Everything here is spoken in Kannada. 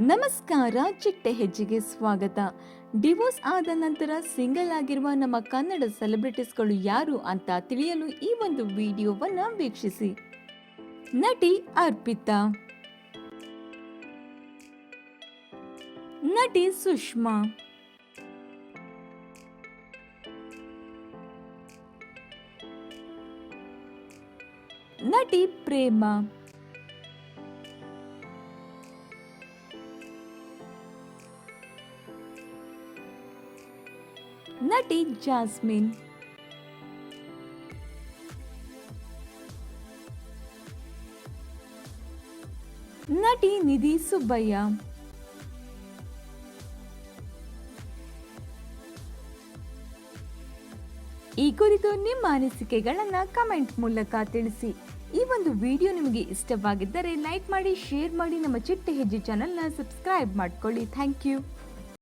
ನಮಸ್ಕಾರ, ಚಿಟ್ಟೆ ಹೆಜ್ಜೆಗೆ ಸ್ವಾಗತ. ಡಿವೋರ್ಸ್ ಆದ ನಂತರ ಸಿಂಗಲ್ ಆಗಿರುವ ನಮ್ಮ ಕನ್ನಡ ಸೆಲೆಬ್ರಿಟೀಸ್ಗಳು ಯಾರು ಅಂತ ತಿಳಿಯಲು ಈ ಒಂದು ವಿಡಿಯೋವನ್ನು ವೀಕ್ಷಿಸಿ. ನಟಿ ಅರ್ಪಿತಾ. ನಟಿ ಸುಷ್ಮಾ. ನಟಿ ಪ್ರೇಮ. ನಟಿ ಜಾಸ್ಮಿನ್. ನಟಿ ನಿಧಿ ಸುಬ್ಬಯ್ಯ. ಈ ಕುರಿತು ನಿಮ್ಮ ಅನಿಸಿಕೆಗಳನ್ನ ಕಮೆಂಟ್ ಮೂಲಕ ತಿಳಿಸಿ. ಈ ಒಂದು ವಿಡಿಯೋ ನಿಮಗೆ ಇಷ್ಟವಾಗಿದ್ದರೆ ಲೈಕ್ ಮಾಡಿ, ಶೇರ್ ಮಾಡಿ, ನಮ್ಮ ಚಿಟ್ಟೆ ಹೆಜ್ಜೆ ಚಾನೆಲ್ನ ಸಬ್ಸ್ಕ್ರೈಬ್ ಮಾಡ್ಕೊಳ್ಳಿ. Thank you.